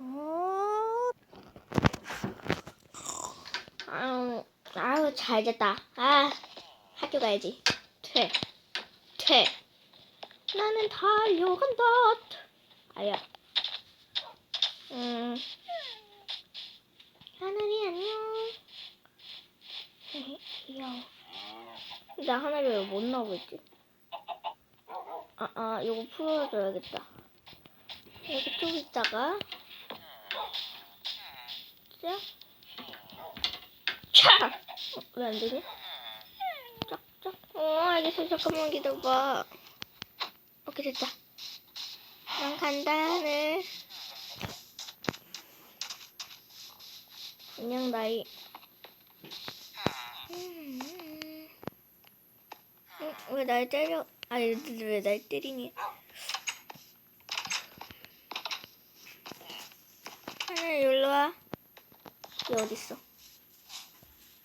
어. 아유, 아유, 잘 됐다. 아, 학교 가야지. 퇴, 퇴. 나는 달려간다. 아야. 음. 하늘이 안녕. 귀여워. 나 하늘이 왜 못 나오고 있지? 아, 아, 이거 풀어줘야겠다. 여기 좀 있다가. 자. 차! 어, 왜안 되지? 짝짝. 어, 알겠어. 잠깐만 기다려봐. 오케이, 됐다. 난 간다, 하늘. 안녕, 나이. 음. 어, 왜날 때려? 아니, 왜 날 때리니? 하늘, 일로 와. 얘 어딨어?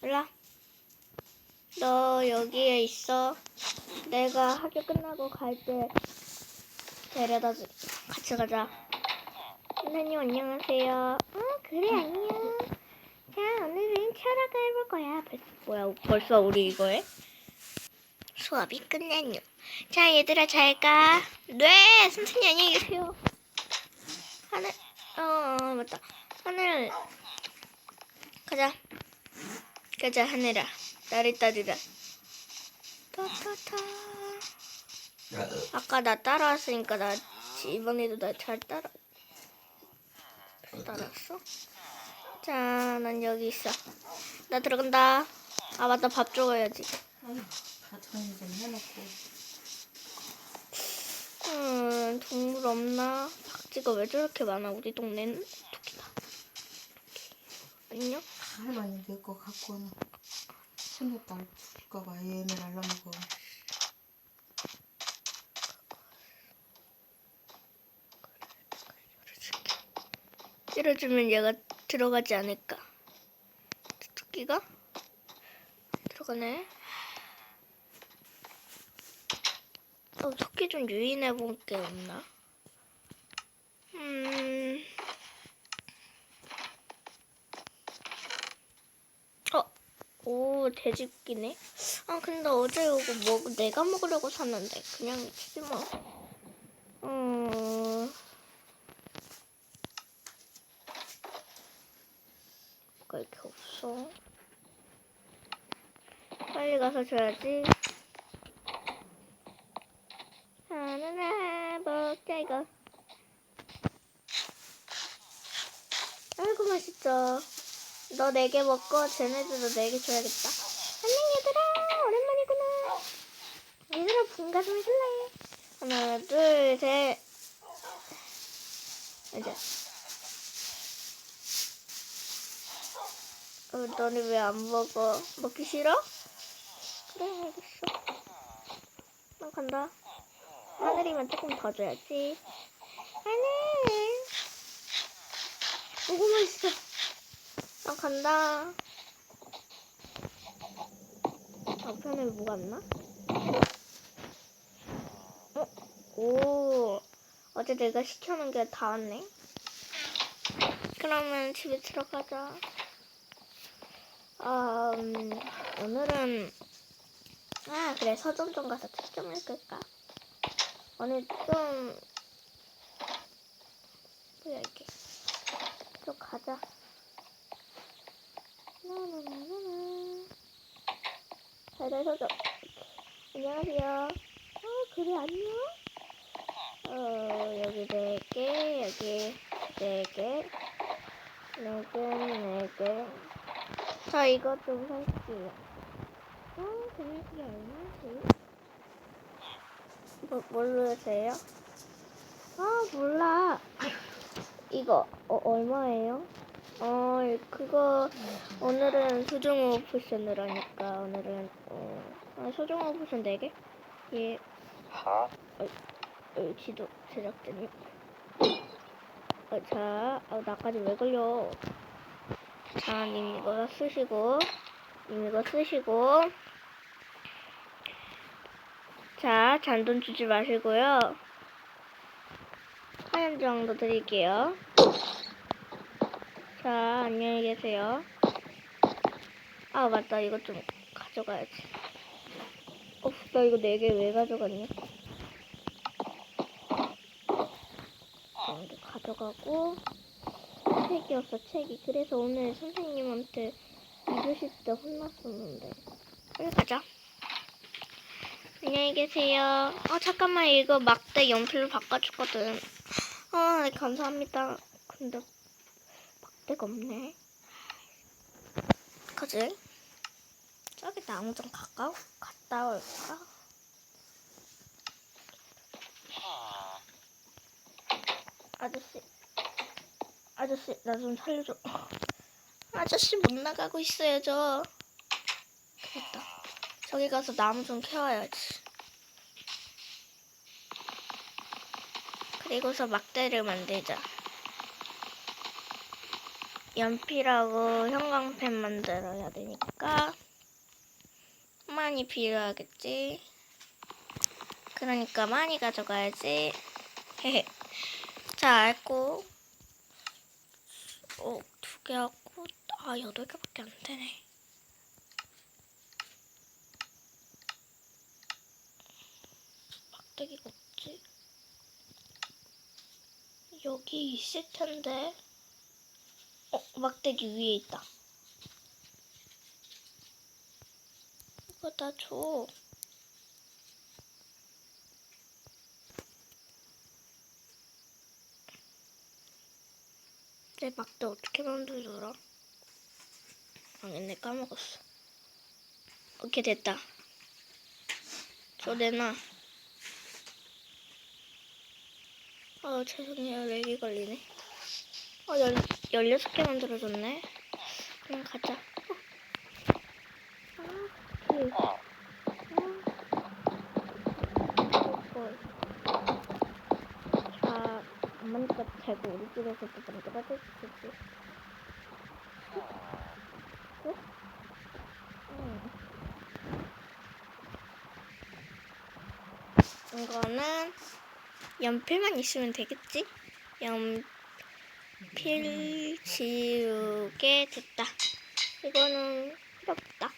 일로 와. 너 여기에 있어. 내가 학교 끝나고 갈 때 데려다 줄 같이 가자. 선생님 안녕하세요. 어 그래 안녕. 자 오늘은 철학을 해볼 거야. 벌, 뭐야 벌써 우리 이거 해? 수업이 끝났요. 자 얘들아 잘 가. 네 선생님 안녕히 계세요. 하늘 어, 어 맞다. 하늘 가자. 가자 하늘아. 나를 따르라. 타타타. 아까 나 따라왔으니까 나 이번에도 나 잘 따라 따라왔어? 자, 난 여기 있어. 나 들어간다. 아 맞다 밥 줘야지. 다 정리 좀 해놓고 음 동물 없나? 박쥐가 왜 저렇게 많아 우리 동네는? 토끼다. 안녕? 할머니 내거 갖고 오는 손녀딸 줄까봐 얘네 알라먹어 찌러주면 얘가 들어가지 않을까? 토끼가 들어가네. 어, 토끼 좀 유인해 본 게 없나? 음. 어, 오, 돼지끼네. 아, 근데 어제 이거 먹, 내가 먹으려고 샀는데. 그냥 치지 마. 음. 뭐가 이렇게 없어? 빨리 가서 줘야지. 하나나 먹자 이거. 아이고 맛있어. 너네 개 먹고 쟤네들도 네 개 줘야겠다. 안녕 얘들아 오랜만이구나. 얘들아 분가 좀 해줄래? 하나 둘 셋. 이제. 어, 너네 왜 안 먹어? 먹기 싫어? 그래, 알겠어. 난 간다. 하늘이면 조금 더 줘야지. 하늘! 너무 맛있어. 난 간다. 앞편에 뭐 갔나? 어? 오. 어제 내가 시켜놓은 게 다 왔네. 그러면 집에 들어가자. 아, 음, 오늘은 아 그래 서점 좀 가서 책 좀 읽을까? 오늘 좀 뭐야 이게 좀 가자. 나나나나나 잘잘 서점. 안녕하세요. 어 그래 안녕. 어 여기 네 개, 여기 네 개, 네 개, 네 개. 저 이것 좀 살게요. 어, 금액이 얼마지? 뭐, 뭘로 세요? 아, 몰라. 이거, 어, 얼마예요? 어, 그거, 오늘은 소중호 포션으로 하니까, 오늘은, 어, 아, 소중호 포션 4개? 예. 어, 어, 지도 제작자님. 어, 자, 어, 나까지 왜 걸려? 자, 님 이거 쓰시고, 님 이거 쓰시고. 자, 잔돈 주지 마시고요. 하얀 정도 드릴게요. 자, 안녕히 계세요. 아, 맞다. 이거 좀 가져가야지. 어, 나 이거 네개왜 가져갔냐? 가져가고, 책이었어, 책이. 그래서 오늘 선생님한테 2교시 때 혼났었는데. 빨리 가자. 안녕히 계세요. 어, 잠깐만, 이거 막대 연필로 바꿔주거든. 아, 네, 감사합니다. 근데 막대가 없네. 그지? 저기 나무 좀 가까워 갔다 올까? 아저씨, 아저씨, 나 좀 살려줘. 아저씨 못 나가고 있어요, 저. 됐다. 저기 가서 나무 좀 캐와야지. 그리고서 막대를 만들자. 연필하고 형광펜 만들어야 되니까 많이 필요하겠지. 그러니까 많이 가져가야지. 자, 알고. 어, 두 개 하고, 아, 여덟 개밖에 안 되네. 막대기가 없지? 여기 있을 텐데. 어, 막대기 위에 있다. 이거 나 줘. 내 막대 어떻게 만들더라? 망했네, 까먹었어. 오케이, 됐다. 저 내놔. 아, 죄송해요. 렉이 걸리네. 어, 열, 16개 만들어줬네. 그냥 가자. 어. 아, 그. 아. 자, 엄마니까 잘고 우리 집에서도 만들어줄 수 있지. 어? 응. 이거는 연필만 있으면 되겠지? 연필 지우개 됐다. 이거는 필요 없다.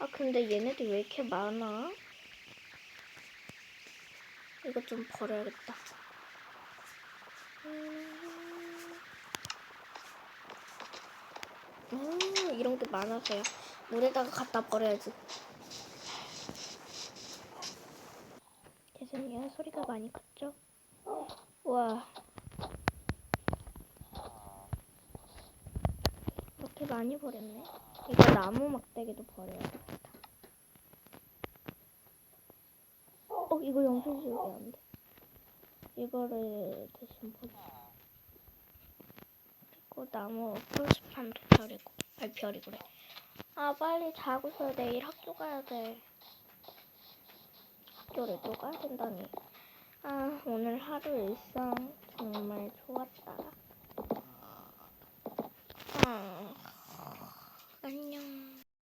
아 근데 얘네들 왜 이렇게 많아? 이거 좀 버려야겠다. 음... 음, 이런 게 많아서요. 물에다가 갖다 버려야지. 죄송해요. 소리가 많이 컸죠? 와. 이렇게 많이 버렸네. 이거 나무 막대기도 버려야겠다. 어, 이거 지우개 안 돼. 이거를 대신 버려. 그리고 나무 풀스판도 버리고. 아니, 별이고래. 아, 빨리 자고서 내일 학교 가야 돼. 학교를 또 가야 된다니. 아, 오늘 하루 일상 정말 좋았다. 아, 안녕.